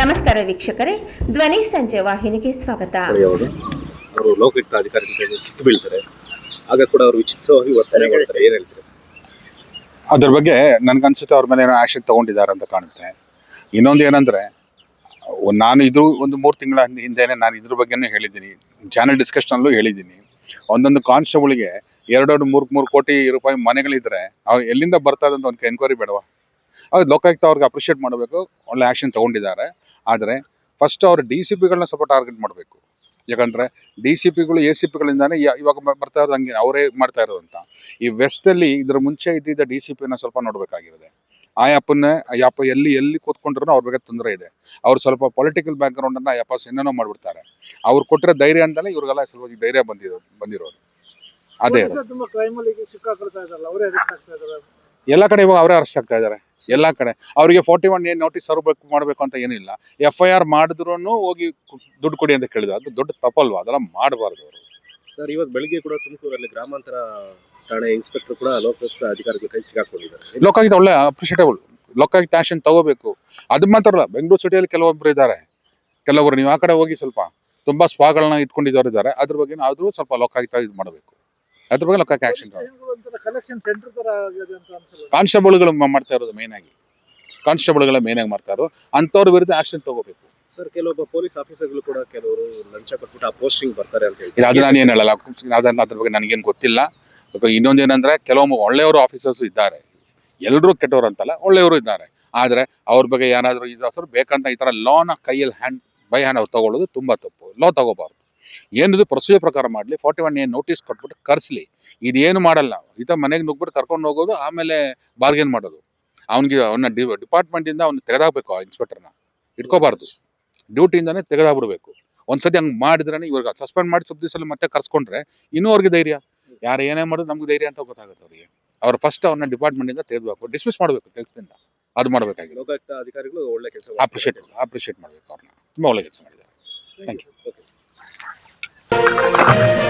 ನಮಸ್ಕಾರ ವೀಕ್ಷಕರೇ. ಧ್ವನಿ ಸಂಜೆ ವಾಹಿನಿಗೆ ಸ್ವಾಗತ. ಅವರು ಲೋಕಯುಕ್ತ ಕೈಗೆ ಸಿಕ್ಕು ಬೀಳ್ತಾರೆ. ಆಗ ಕೂಡ ಅವರು ವಿಚಿತ್ರವಾಗಿ ವರ್ತನೆ ಮಾಡ್ತಾರೆ. ಏನ್ ಹೇಳ್ತಾರೆ ಸರ್? ಅದ್ರ ಬಗ್ಗೆ ನನ್ಗನ್ಸುತ್ತೆ ಅವ್ರ ಮೇಲೆ ಏನೋ ಆಕ್ಷನ್ ತಗೊಂಡಿದ್ದಾರೆ ಅಂತ ಕಾಣುತ್ತೆ. ಇನ್ನೊಂದು ಏನಂದ್ರೆ ನಾನು ಇದು ಒಂದು ಮೂರು ತಿಂಗಳ ಹಿಂದೆನೆ ನಾನು ಇದ್ರ ಬಗ್ಗೆನೂ ಹೇಳಿದ್ದೀನಿ. ಚಾನಲ್ ಡಿಸ್ಕಷನಲ್ಲೂ ಹೇಳಿದ್ದೀನಿ. ಒಂದೊಂದು ಕಾನ್ಸ್ಟೇಬಲ್ಗೆ ಎರಡೆರಡು ಮೂರು ಮೂರು ಕೋಟಿ ರೂಪಾಯಿ ಮನೆಗಳಿದ್ರೆ ಅವ್ರು ಎಲ್ಲಿಂದ ಬರ್ತಾ ಅಂತ ಒಂದು ಎನ್ಕ್ವೈರಿ ಬೇಡವಾ? ಅದು ಲೋಕಾಯುಕ್ತ ಅವ್ರಿಗೆ ಅಪ್ರಿಷಿಯೇಟ್ ಮಾಡಬೇಕು. ಒಳ್ಳೆ ಆಕ್ಷನ್ ತಗೊಂಡಿದ್ದಾರೆ. ಆದರೆ ಫಸ್ಟ್ ಅವರು ಡಿ ಸಿ ಪಿಗಳನ್ನ ಸ್ವಲ್ಪ ಟಾರ್ಗೆಟ್ ಮಾಡಬೇಕು. ಯಾಕಂದ್ರೆ ಡಿ ಸಿ ಪಿಗಳು ಎ ಸಿ ಪಿಗಳಿಂದಾನೇ ಇವಾಗ ಬರ್ತಾ ಇರೋದು ಹಂಗೆ, ಅವರೇ ಮಾಡ್ತಾ ಇರೋದು ಅಂತ ಈ ವೆಸ್ಟ್ ಅಲ್ಲಿ ಇದ್ರ ಮುಂಚೆ ಇದ್ದಿದ್ದ ಡಿ ಸಿ ಪಿನ ಸ್ವಲ್ಪ ನೋಡಬೇಕಾಗಿರುತ್ತೆ ಆ ಯಪ್ಪನ್ನ, ಆ ಯಪ್ಪ ಎಲ್ಲಿ ಎಲ್ಲಿ ಕೂತ್ಕೊಂಡ್ರೂ ಅವ್ರ ಬಗ್ಗೆ ತೊಂದರೆ ಇದೆ. ಅವ್ರು ಸ್ವಲ್ಪ ಪೊಲಿಟಿಕಲ್ ಬ್ಯಾಕ್ ಗ್ರೌಂಡ್ ಅಂತ ಆ ಯಪ್ಪ ಏನೇನೋ ಮಾಡಿಬಿಡ್ತಾರೆ. ಅವ್ರು ಕೊಟ್ಟಿರೋ ಧೈರ್ಯ ಅಂತಲೇ ಇವ್ರಿಗೆಲ್ಲ ಸ್ವಲ್ಪ ಧೈರ್ಯ ಬಂದಿರೋ ಬಂದಿರೋದು. ಅದೇ. ಎಲ್ಲ ಕಡೆ ಇವಾಗ ಅವರೇ ಅರೆಸ್ಟ್ ಆಗ್ತಾ ಇದ್ದಾರೆ. ಎಲ್ಲ ಕಡೆ. ಅವರಿಗೆ ಫೋರ್ಟಿ ಒನ್ ಏನ್ ನೋಟಿಸ್ ಸರ್ಬೇಕು ಮಾಡಬೇಕು ಅಂತ ಏನಿಲ್ಲ ಎಫ್ ಐ ಆರ್ ಮಾಡಿದ್ರು ಹೋಗಿ ದುಡ್ಡು ಕೊಡಿ ಅಂತ ಕೇಳಿದ ಅದು ದೊಡ್ಡ ತಪ್ಪಲ್ವಾ? ಅದೆಲ್ಲ ಮಾಡಬಾರ್ದು ಅವರು. ಸರ್ ಇವತ್ತು ಬೆಳಿಗ್ಗೆ ಕೂಡ ತುಮಕೂರಲ್ಲಿ ಗ್ರಾಮಾಂತರ ಠಾಣೆ ಇನ್ಸ್ಪೆಕ್ಟರ್ ಕೂಡ ಲೋಕಾಯುಕ್ತ ಅಧಿಕಾರಿಗಳ ಕೈ ಸಿಗಾಕೊಂಡಿದ್ದಾರೆ. ಲೋಕಾಯುಕ್ತ ಒಳ್ಳೆ ಅಪ್ರಿಷಿಯೇಟಬಲ್ ಲೋಕಾಯುಕ್ತ ಆಕ್ಷನ್ ತಗೋಬೇಕು. ಅದು ಮಾತ್ರ ಅಲ್ಲ ಬೆಂಗಳೂರು ಸಿಟಿಯಲ್ಲಿ ಕೆಲವೊಬ್ರು ಇದ್ದಾರೆ. ಕೆಲವರು ನೀವು ಆ ಕಡೆ ಹೋಗಿ ಸ್ವಲ್ಪ ತುಂಬಾ ಸ್ಪಾಗಳನ್ನ ಇಟ್ಕೊಂಡಿದ್ದವರು ಇದ್ದಾರೆ ಅದ್ರ ಬಗ್ಗೆ ಆದ್ರೂ ಸ್ವಲ್ಪ ಲೋಕಾಯುಕ್ತ ಇದು ಮಾಡಬೇಕು. ಅದ್ರ ಬಗ್ಗೆ ಲೊಕ್ಕ ಆಕ್ಷನ್ ಕಾನ್ಸ್ಟೇಬಲ್ಗಳು ಮಾಡ್ತಾ ಇರೋದು ಮೇನ್ ಆಗಿ. ಕಾನ್ಸ್ಟೇಬಲ್ಗಳ ಮೇನ್ ಆಗಿ ಮಾಡ್ತಾ ಇರೋ ಅಂಥವ್ರ ವಿರುದ್ಧ ಆಕ್ಷನ್ ತಗೋಬೇಕು. ಸರ್ ಕೆಲವೊಬ್ಬ ಪೊಲೀಸ್ ಆಫೀಸರ್ಗಳು ಕೂಡ ಕೆಲವರು ಲಂಚ ಕೊಟ್ಬಿಟ್ಟು ಆ ಪೋಸ್ಟಿಂಗ್ ಬರ್ತಾರೆ ಅಂತ ಇದು ಅದು ನಾನು ಏನು ಹೇಳಲ್ಲ ಅದನ್ನ ಅದ್ರ ಬಗ್ಗೆ ನನಗೇನು ಗೊತ್ತಿಲ್ಲ. ಇನ್ನೊಂದೇನಂದ್ರೆ ಕೆಲವೊಮ್ಮೆ ಒಳ್ಳೆಯವರು ಆಫೀಸರ್ಸ್ ಇದ್ದಾರೆ. ಎಲ್ಲರೂ ಕೆಟ್ಟವರು ಅಂತಲ್ಲ ಒಳ್ಳೆಯವರು ಇದ್ದಾರೆ. ಆದರೆ ಅವ್ರ ಬಗ್ಗೆ ಏನಾದರೂ ಇದು ಹೆಸರು ಬೇಕಂತ ಈ ಥರ ಲಾನ ಕೈಯಲ್ಲಿ ಹ್ಯಾಂಡ್ ಬೈ ಹ್ಯಾಂಡ್ ಅವ್ರು ತಗೊಳ್ಳೋದು ತುಂಬ ತಪ್ಪು. ಲಾ ತಗೋಬಾರ್ದು. ಏನಿದು ಪ್ರೊಸೀಜರ್ ಪ್ರಕಾರ ಮಾಡಲಿ ಫಾರ್ಟಿ ಒನ್ ಏನು ನೋಟಿಸ್ ಕೊಟ್ಬಿಟ್ಟು ಕರೆಸಲಿ. ಇದೇನು ಮಾಡಲ್ಲ. ಈತ ಮನೆಗೆ ನುಗ್ಬಿಟ್ಟು ಕರ್ಕೊಂಡು ಹೋಗೋದು ಆಮೇಲೆ ಬಾರ್ಗೇನ್ ಮಾಡೋದು. ಅವನಿಗೆ ಅವನ ಡಿಪಾರ್ಟ್ಮೆಂಟಿಂದ ಅವ್ನು ತೆಗೆದಾಕ್ಬೇಕು ಆ ಇನ್ಸ್ಪೆಕ್ಟರ್ನ ಇಟ್ಕೋಬಾರ್ದು. ಡ್ಯೂಟಿಯಿಂದನೇ ತೆಗೆದಾಗ್ಬಿಡ್ಬೇಕು. ಒಂದ್ಸತಿ ಹಂಗೆ ಮಾಡಿದ್ರೆ ಇವಾಗ ಸಸ್ಪೆಂಡ್ ಮಾಡಿ ಸ್ವಲ್ಪ ದಿವಸ ಮತ್ತೆ ಕರ್ಸ್ಕೊಂಡ್ರೆ ಇನ್ನೂ ಅವ್ರಿಗೆ ಧೈರ್ಯ. ಯಾರು ಏನೇ ಮಾಡೋದು ನಮ್ಗೆ ಧೈರ್ಯ ಅಂತ ಗೊತ್ತಾಗುತ್ತೆ ಅವರಿಗೆ. ಅವ್ರು ಫಸ್ಟ್ ಅವ್ರನ್ನ ಡಿಪಾರ್ಟ್ಮೆಂಟಿಂದ ತೆಗೆದಬೇಕು ಡಿಸ್ಮಿಸ್ ಮಾಡಬೇಕು ಕೆಲಸದಿಂದ. ಅದು ಮಾಡಬೇಕಾಗಿದೆ ಲೋಕಾಯುಕ್ತ ಅಧಿಕಾರಿಗಳು ಒಳ್ಳೆ ಕೆಲಸ ಅಪ್ರಿಷಿಯೇಟ್ ಅಪ್ರಿಷಿಯೇಟ್ ಮಾಡಬೇಕು ಅವ್ರನ್ನ ತುಂಬ ಒಳ್ಳೆ ಕೆಲಸ ಮಾಡಿದ್ದಾರೆ. Thank okay Thank you.